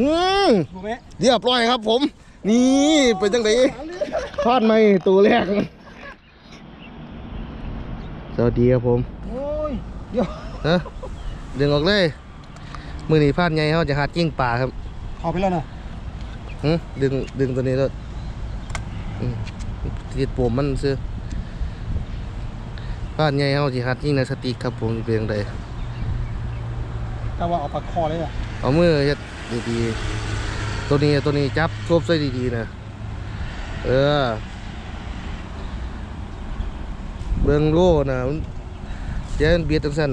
อืมถูกไหมเรียบร้อยครับผม นี่เป็นจังไดทอดไหมตัวแรก สวัสดีครับผมโอ้ยเดี๋ยวฮะดึงออกเลย มือหนีพลาดไงเขาจะหาจิ้งป่าครับเข้าไปแล้วนะหึดึงดึงตัวนี้แล้วอืมติดปุ่มมันซื้อพลาดไงเขาจะหาจิ้งในสติกครับผมเป็นจังไดแต่ว่าเอาปากคอเลยอะเอามือเฮ็ ดดีๆ ตัวนี้ตัวนี้จับทบใส่ดีๆนะเออ เบิ่งโล่นะมันเดี๋ยวมันเบียดจังซั่น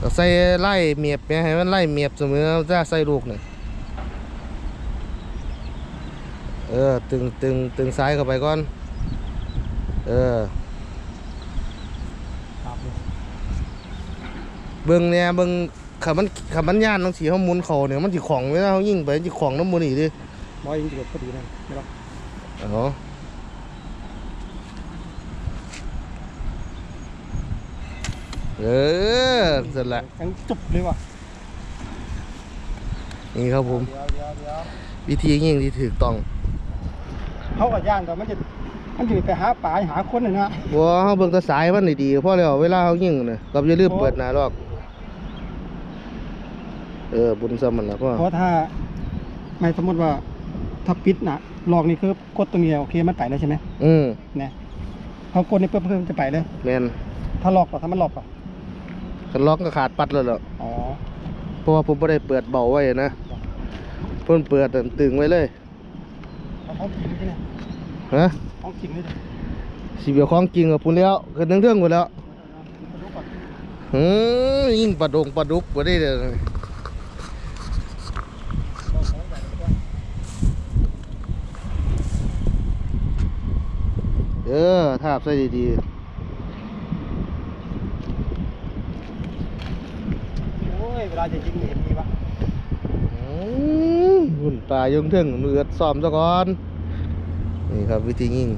ก็ใส่ไล่เมียบเนี่ยให้มันไล่เมียบเสมอถ้าใส่ลูกนี่เออตึงตึงตึงซ้ายเข้าไปก่อน เออครับเลยเบิ่งเนี่ยเบิ่ง ขับมันขับมันย่านต้องสีเขาหมุนเขาเนี่ยมันสิของเวลาเขายิงไปมันสิของน้ำมันอีกดิบอยยิงจุดพอดีนะไม่หรอกอ๋อเออเสร็จละยังจุบเลยว่ะนี่ครับผมเดี๋ยวเดี๋ยวเดี๋ยววิธียิงที่ถูกต้องเขากับย่างแต่มันจะมันจะไปหาป่าหาคนน่ะนะบัวเขาเบิ่งแตะสายมันดีๆพอแล้วเวลาเขายิงน่ะก็อย่าลืมเปิดหน้าลอก เออบุญซ้ำมันละพ่อเพราะถ้าไม่สมมติว่าถ้าปิดนะลอกนี่คือกดตรงนี้โอเคมันไปแล้วใช่ไหมอืมเนี่ยเขากดนี่เพิ่มเพิ่มจะไปเลยแมนถ้าลอกต่อถ้ามันลอกอะคันล็อกก็ขาดปัดแล้วเหรออ๋อเพราะว่าผมไม่ได้เปิดเบาไว้นะเพิ่นเปิดตึงไว้เลยเอาของจริงใช่ไหมฮะของจริงเลยดิสิเบียวของจริงกับพุ่นแล้วเกิดเรื่องๆหมดแล้วมาดูก่อนหืมยิ่งปลาดงปลาดุกบ่ได้เด้อ เออทาบใส่ดีโอ้ย เวลาจะยิงเห็นดีวะๆอืมหุ่นปลายงถึงมืออดซ้อมซะก่อน นี่ครับวิธียิง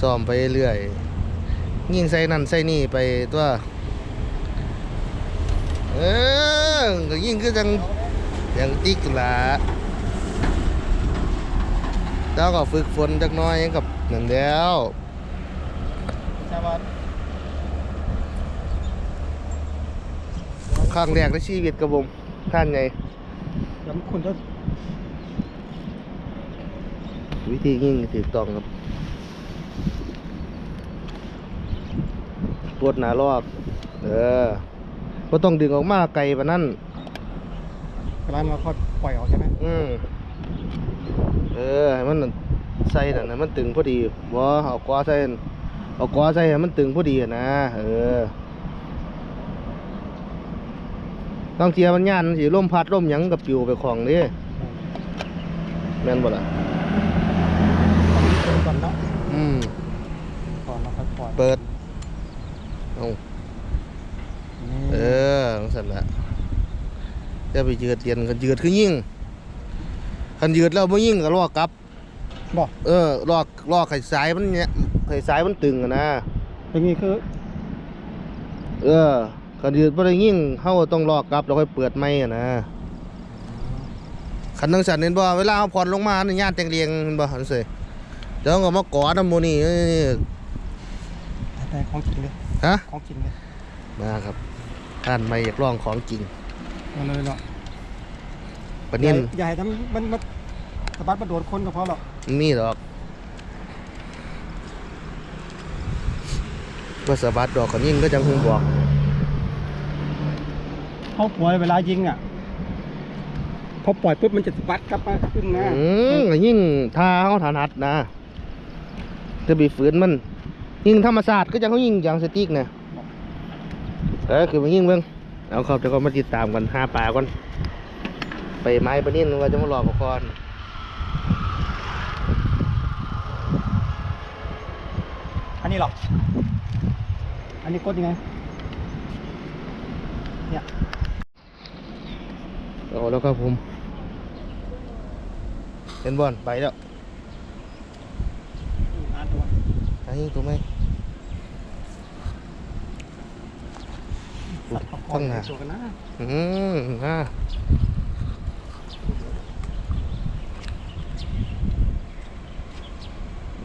ซ้อมไปเรื่อยยิงใส่นั่นใส่นี่ไปตัวเออก็ยิงคือจังยังติ๊กละ แล้วก็ฝึกฝนจักหน้อยกับหนึ่งแล้วใช่ว่าครั้งแรกในชีวิตกับผมท่านไงเดี๋ยวคุณจะวิธียิงถูกต้องครับปวดหนารอบเออก็ต้องดึงออกมาไกลปานนั้นเวลาเราค่อยปล่อยออกใช่ไหมอืม เออให้มันใส่น่ะให้มันตึงพอดีบ่เอากวาใส่เอากวาใส่ให้มันตึงพอดีอะนะเออต้องเทียมันย่านสิลมพัดลมหยังกับปิวไปของเดิแม่นบ่ล่ะก่อนเนาะอืมก่อนเราค่อยปล่อยเปิดเอานี่เออจังซั่นละจะไปยืดเย็นกันยืดคือยิ่ง คันยืดแล้วบ่ยิ่งก็ลอกกลับบอกเออลอกลอกไข่สายมันเนี่ยไข่สายมันตึงอะนะอย่างนี้คือ เออคันยืดบ่ได้ยิ่งเฮาต้องลอกกลับแล้วค่อยเปิดไม้อะนะคันจังซั่นเห็นบ่เวลาเฮาผ่อนลงมานี่ย่านแตงเรียงเห็นบ่หั่นซี่เดี๋ยวก็มากอดน้ำหมูนี่แต่ของจริงเลยฮะของจริงเลยมาครับท่านไม่อยากลองของจริงเอาเลยเนาะ ปะนิ่นอย่าให้ทำมันมันสะบัดมาโดนคนก็พอหรอกมีดอกว่าสะบัดดอกกันยิ่งก็จังหงบอกเขาปล่อยเวลายิงอะพอปล่อยปุ๊บมันจะสะบัดกลับมาขึ้นนะอืมก็ยิ่งทาเขาถนัดนะจะไปฝืนมัน ยิ่งธรรมศาสตร์ก็จังเขายิ่งอย่างสติ๊กนะเออคือมันยิ่งเบิ่งเอาเขาจะก็มาติดตามกันหาปลาก่อน ไปไม้ปะนิ่นว่าจะมาหลอกกับคอนอันนี้หรอกอันนี้กดยังไง เนี่ยเอาแล้วครับผม เห็นบอลไปแล้วอ่านตัวหายิงตัวไหมสัตว์ปะคอข้างงหน้าตัวกันนะอืมอ่า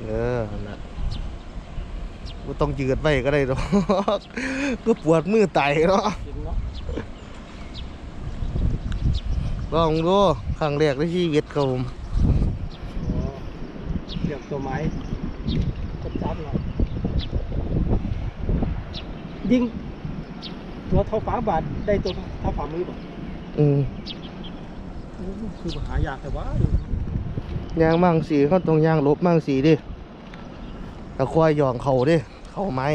เออนั่นนะ ก็ต้องยืดไว้ก็ได้หรอกก็ปวดมือไตเนาะเห็นเนาะลองดูครั้งแรกในชีวิตครับผมอ๋อเรียกตัวไม้กดจับหน่อยยิงตัวเท่าฝาบาทได้ตัวเท่าฝ่ามือป่ะอืมโอ้คือหายากแต่ว่าดูยางมั่งสีเขาตรงยางลบมั่งสีดิตะควายหยองเขาดิ เขาไม้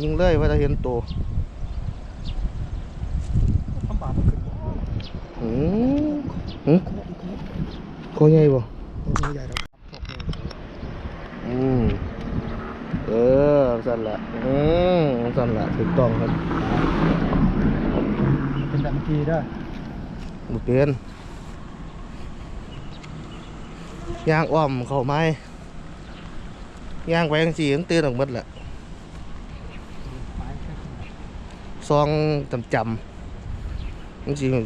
ยิงเลยว่าจะเห็นตัวทำบาปมันขึ้นบ่อืมหืมโคใหญ่บ่โอ้ยใหญ่แล้วครับโอเคอืมเออสั่นละอืมสั่นละถูกต้องครับเป็นแบบเมื่อกี้ได้บุเปลี่ยน ย่างอ้อมเขาไม้ย่างไปจังสี่มันตื่นออกหมดแหละซองจำจำมันสิว่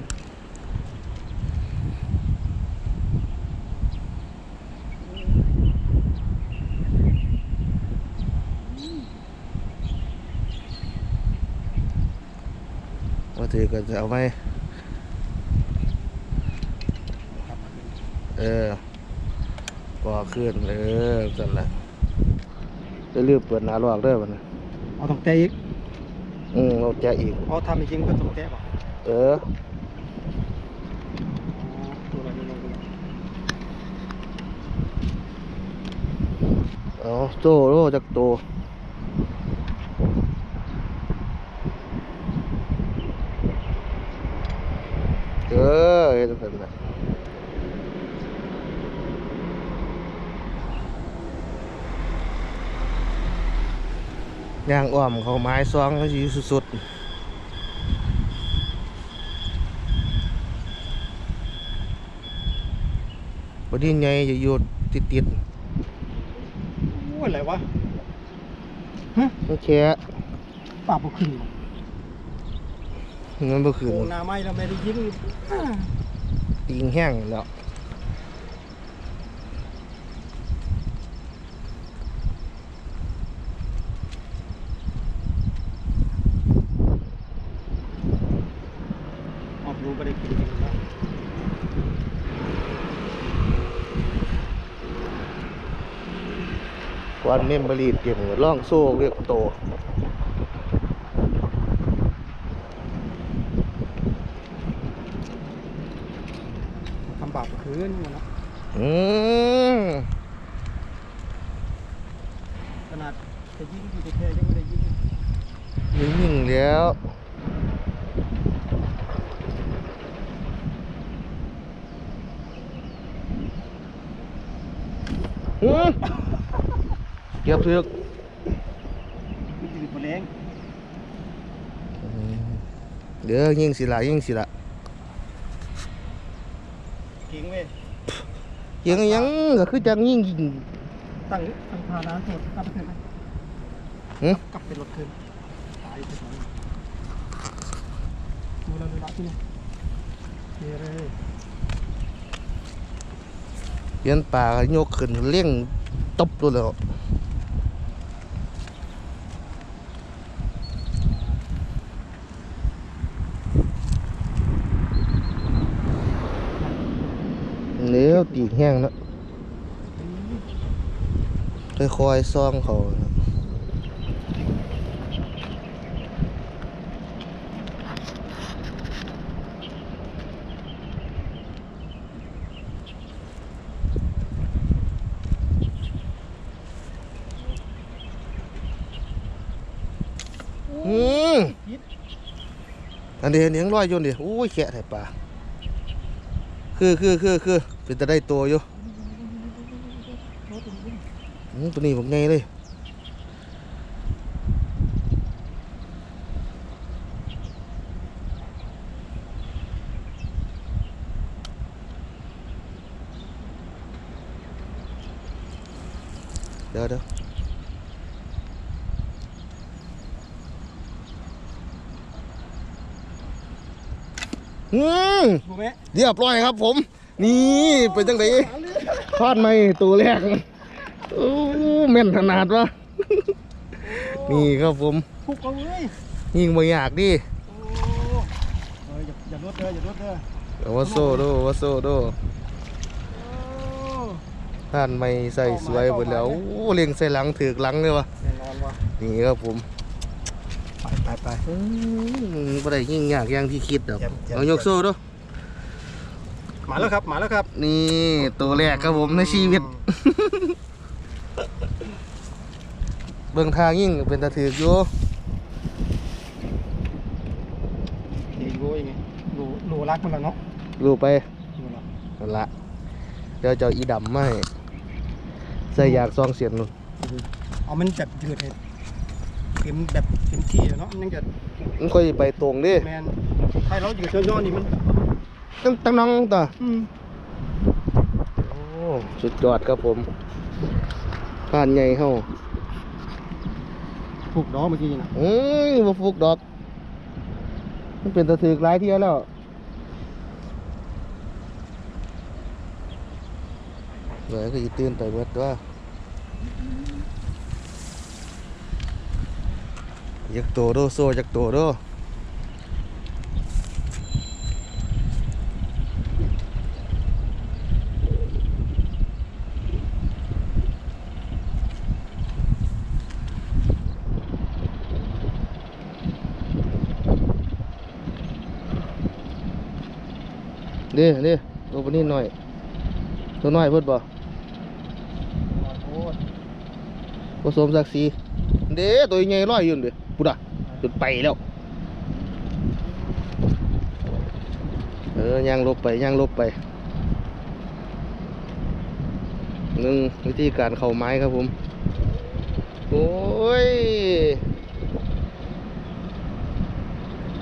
าถือก็จะเอาไหมเออ ก่อขึ้นเออสั่นละจะรีบเปิดหนาลอกเด้อมันเอาต้องแตะอีกอืมเราจะอีก เอาทำจริงๆก็ต้องแตะป่ะเออตัวอะไรไม่รู้เอาโซ่โลจากโตวเออเห็นแบบนั้น ย่างอ้อมเขาไม้ซองเขาสีสุดๆบดนี้ไงจะอยู่ติดติดโอ้ยอะไรวะๆมันแค่ปากบ่ขึ้นหรอเงินบ่คืนโอ้หน้าไม้เราไม่ได้ยินอ่าตีงแห้งแล้ว ออกรู้ไม่ได้กินจริงนะ วันเมมเบอรีดเก็บเงินล่องโซ่เรียกโตทำบาปบ่คืนมันเนาะอืมขนาดจะยิงอยู่แท้ๆยังไม่ได้ยิงยิ่งแล้วหืมเก็บเสือกมั นจะเป็นแรงเดี๋ยวยิ่งสิละยิ่งสิละเก่งเว้ยยิงยังก็คือจังยิ่งยิงตั้งตั้งพาน้ำตัวกลับไปคืนไหมหึกลับเป็นรถคืนตายไปสองดูแลดูแลที่นี่เฮ้ยเลยเย็นป่าก็ยกขึ้นเลี้ยงตบตัวแล้ว เดี๋ยวตีก แห้งแล้วค่อยๆซ่องเขานะอืมพิษอันเดียวเนียงร้อยอยนดิอู้ยแขะไถปลา คือคือคือคือเป็นแต่ได้ตัวอยู่อืมตัวนี้บอกไงเลยเดี๋ยวเดี๋ยว อืมดูไหมเรียบร้อยครับผม นี่เป็นจังไดทอดไหมตัวแรกโอ้แม่นขนาดวะนี่ครับผมทุกเอาเลยยิงบ่อยากดิโอ้เอออย่าอย่าลดเด้ออย่าลดเด้อเอาว่าโซโดว่าโซโดโอ้ทานไม่ใส่สวยหมดแล้วโอ้เล็งใส่หลังถือกหลังเลยวะแน่นอนว่ะนี่ครับผม ไปไปไป อืมบ่ได้ยิ่งยากอย่างที่คิดดอกเจ็บเจ็บ เอายกโซ่ดูมาแล้วครับ มาแล้วครับนี่ตัวแรกครับผมในชีวิต เบิ่งทางยิ่งเป็นตะถือกอยู่เดี๋ยวรู้ยังไงรู้รู้รักมันแล้วเนาะรู้ไปรู้แล้วนั่นละเดี๋ยวเจ้าอีดำมาให้ใส่ยากซองเสียนนู่นเอามันแบบยืดให้ เต็มแบบเต็มที่แล้วเนาะมันยังจะมันค่อยไปตรงดิแมนให้เรายืดย้อนๆนี่มันตั้งตั้งน้องต่ออืมโอ้สุดยอดครับผมผ่านใหญ่เฮาถูกดอกเมื่อกี้นะอืมบ่ฟุกดอก มันเป็นตะถือกหลายเที่ยแล้วเดี๋ยวก็อีตื่นไปเบิดว่า ยักโตโดโซยักโตโดเด้เด้ตัวปานนี้หน่อย ตัวน้อยเพิ่นบ่โอ้ยผสมศักดิ์ศรี เด้ตัวใหญ่ร้อยอยู่เด้ปุ๊ดอะจนไปแล้วเออย่างลบไปย่างลบไปหนึ่งวิธีการเข่าไม้ครับผม โอ้ย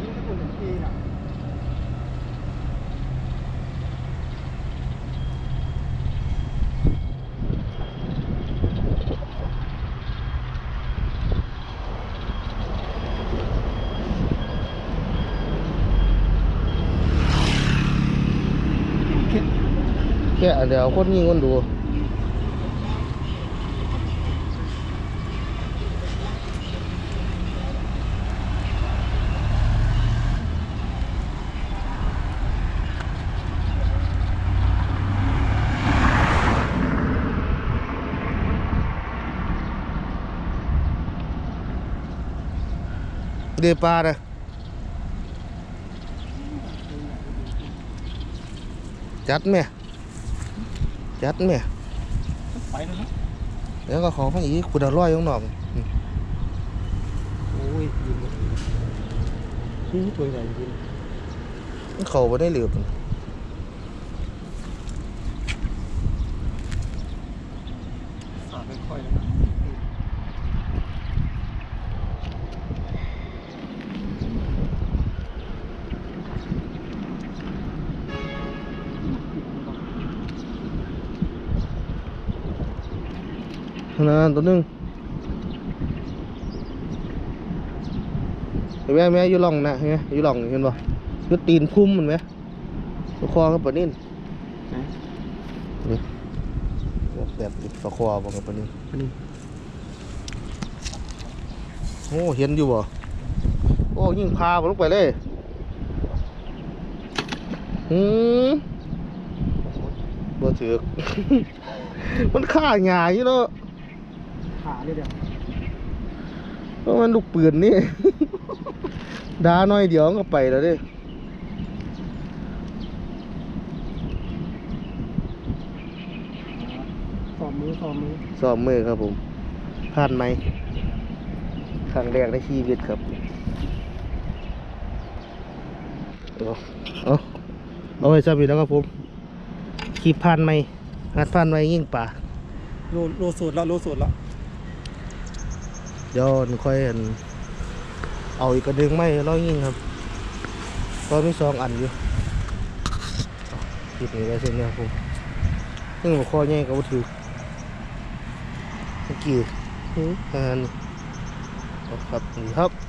ยิ่งถ้าคนเต็มที่น่ะ แค่เดี๋ยวคนยิงค นดูเดือปลานะจัดไหมจัดไหมไปแล้วนะเดี๋ยวก็ขอพังอีกคุณเอาร้อยข้างนอกอืมโอ้ยยิงหมดนี่ตัวใหญ่จริงมันเข้าไปได้เหลือบสาดไม่ค่อยแล้วนะ นั่นตัวหนึงเห็นไหมแม่อยู่ร่องนะเห็นไหมอยู่ร่องนี่เห็นป่อยู่ตีนพุ่มมันไหมตัวคอกับปลานิ่นไหนแบบแบบปลาคอบอกกับปลานิ่นอันนี้โอ้เห็นอยู่บ่โอ้ยิงพาผมลงไปเลยหืมบ่ถือกมันฆ่าหงายอยู่เนาะ ขาเดียวเดียวเพราะมันลูกปืนนี่ ดาหน่อยเดียวมันก็ไปแล้วเดิสอมมือสอมมือสอบมือครับผมผ่านไหมครั้งแรกในชีวิตครับเอาเอาเอาไว้ซับอยู่แล้วครับผมขีบผ่านไหมหัดผ่านไหมยิ่งป่าโลโลสูตรแล้วโลสูตรแล้ว เดี๋ยวค่อยอันเอาอีกกระดึงไม่ร้อยยิ่งครับตอนมีสองอันอยู่ขีดนี่ไว้เส้นนี้ครับผมซึ่งหัวข้อแย่กับ่ถือเมื่อกี้อันครับนี่ครับ